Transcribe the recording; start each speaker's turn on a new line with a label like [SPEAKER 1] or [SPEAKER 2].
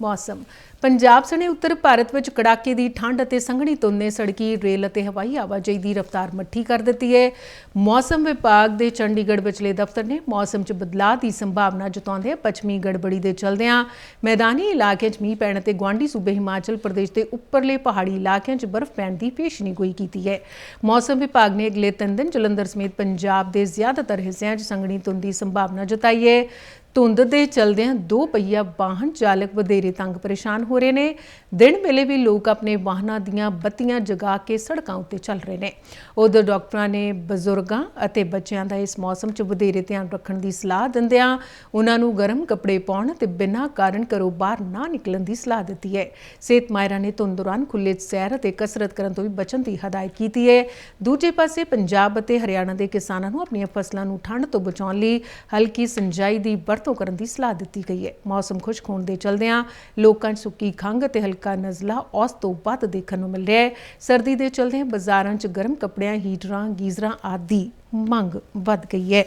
[SPEAKER 1] ਮੌਸਮ। ਪੰਜਾਬ ਸਣੇ ਉੱਤਰ ਭਾਰਤ ਵਿੱਚ ਕੜਾਕੇ ਦੀ ਠੰਡ ਅਤੇ ਸੰਘਣੀ ਧੁੰਦ ਨੇ ਸੜਕੀ ਰੇਲ ਅਤੇ ਹਵਾਈ ਆਵਾਜਾਈ ਦੀ ਰਫ਼ਤਾਰ ਮੱਠੀ ਕਰ ਦਿੱਤੀ ਹੈ ਮੌਸਮ ਵਿਭਾਗ ਦੇ ਚੰਡੀਗੜ੍ਹ ਵਿਚਲੇ ਦਫ਼ਤਰ ਨੇ ਮੌਸਮ 'ਚ ਬਦਲਾਅ ਦੀ ਸੰਭਾਵਨਾ ਜਤਾਉਂਦੇ ਪੱਛਮੀ ਗੜਬੜੀ ਦੇ ਚਲਦਿਆਂ ਮੈਦਾਨੀ ਇਲਾਕਿਆਂ 'ਚ ਮੀਂਹ ਪੈਣ ਅਤੇ ਗੁਆਂਢੀ ਸੂਬੇ ਹਿਮਾਚਲ ਪ੍ਰਦੇਸ਼ ਦੇ ਉੱਪਰਲੇ ਪਹਾੜੀ ਇਲਾਕਿਆਂ 'ਚ ਬਰਫ਼ ਪੈਣ ਦੀ ਪੇਸ਼ੀਨਗੋਈ ਕੀਤੀ ਹੈ ਮੌਸਮ ਵਿਭਾਗ ਨੇ ਅਗਲੇ ਤਿੰਨ ਦਿਨ ਜਲੰਧਰ ਸਮੇਤ ਪੰਜਾਬ ਦੇ ਜ਼ਿਆਦਾਤਰ ਹਿੱਸਿਆਂ 'ਚ ਸੰਘਣੀ ਧੁੰਦ ਦੀ ਸੰਭਾਵਨਾ ਜਤਾਈ ਹੈ ਧੁੰਦ ਦੇ ਚਲਦਿਆਂ ਦੋ ਪਹੀਆ ਵਾਹਨ ਚਾਲਕ ਵਧੇਰੇ ਤੰਗ ਪਰੇਸ਼ਾਨ ਹੋ ਰਹੇ ਨੇ। ਦਿਨ ਵੇਲੇ ਵੀ ਲੋਕ ਆਪਣੇ ਵਾਹਨਾਂ ਦੀਆਂ ਬੱਤੀਆਂ ਜਗਾ ਕੇ ਸੜਕਾਂ ਉੱਤੇ ਚੱਲ ਰਹੇ ਨੇ। ਉਧਰ ਡਾਕਟਰਾਂ ਨੇ ਬਜ਼ੁਰਗਾਂ ਅਤੇ ਬੱਚਿਆਂ ਦਾ ਇਸ ਮੌਸਮ 'ਚ ਵਧੇਰੇ ਧਿਆਨ ਰੱਖਣ ਦੀ ਸਲਾਹ ਦਿੰਦਿਆਂ ਉਹਨਾਂ ਨੂੰ ਗਰਮ ਕੱਪੜੇ ਪਾਉਣ ਤੇ ਬਿਨਾਂ ਕਾਰਨ ਘਰੋਂ ਬਾਹਰ ਨਾ ਨਿਕਲਣ ਦੀ ਸਲਾਹ ਦਿੱਤੀ ਹੈ। ਸਿਹਤ ਮਾਹਿਰਾਂ ਨੇ ਧੁੰਦ ਦੌਰਾਨ ਖੁੱਲ੍ਹੇ ਸੈਰ ਅਤੇ ਕਸਰਤ ਕਰਨ ਤੋਂ ਵੀ ਬਚਣ ਦੀ ਹਦਾਇਤ ਕੀਤੀ ਹੈ। ਦੂਜੇ ਪਾਸੇ ਪੰਜਾਬ ਅਤੇ ਹਰਿਆਣਾ ਦੇ ਕਿਸਾਨਾਂ ਨੂੰ ਆਪਣੀਆਂ ਫਸਲਾਂ ਨੂੰ ਠੰਡ ਤੋਂ ਬਚਾਉਣ ਲਈ ਹਲਕੀ ਸਿੰਜਾਈ ਦੀ ਵਰਤ ਵਰਤੋਂ ਕਰਨ ਦੀ ਸਲਾਹ ਦਿੱਤੀ ਗਈ ਹੈ। ਮੌਸਮ ਖੁਸ਼ਕ ਹੋਣ ਦੇ ਚਲਦਿਆਂ ਲੋਕਾਂ 'ਚ ਸੁੱਕੀ ਖੰਘ ਅਤੇ ਹਲਕਾ ਨਜ਼ਲਾ ਔਸ ਤੋਂ ਵੱਧ ਦੇਖਣ ਨੂੰ ਮਿਲ ਰਿਹਾ ਹੈ। ਸਰਦੀ ਦੇ ਚਲਦਿਆਂ ਬਾਜ਼ਾਰਾਂ 'ਚ ਗਰਮ ਕੱਪੜਿਆਂ, ਹੀਟਰਾਂ, ਗੀਜ਼ਰਾਂ ਆਦਿ ਮੰਗ ਵੱਧ ਗਈ ਹੈ।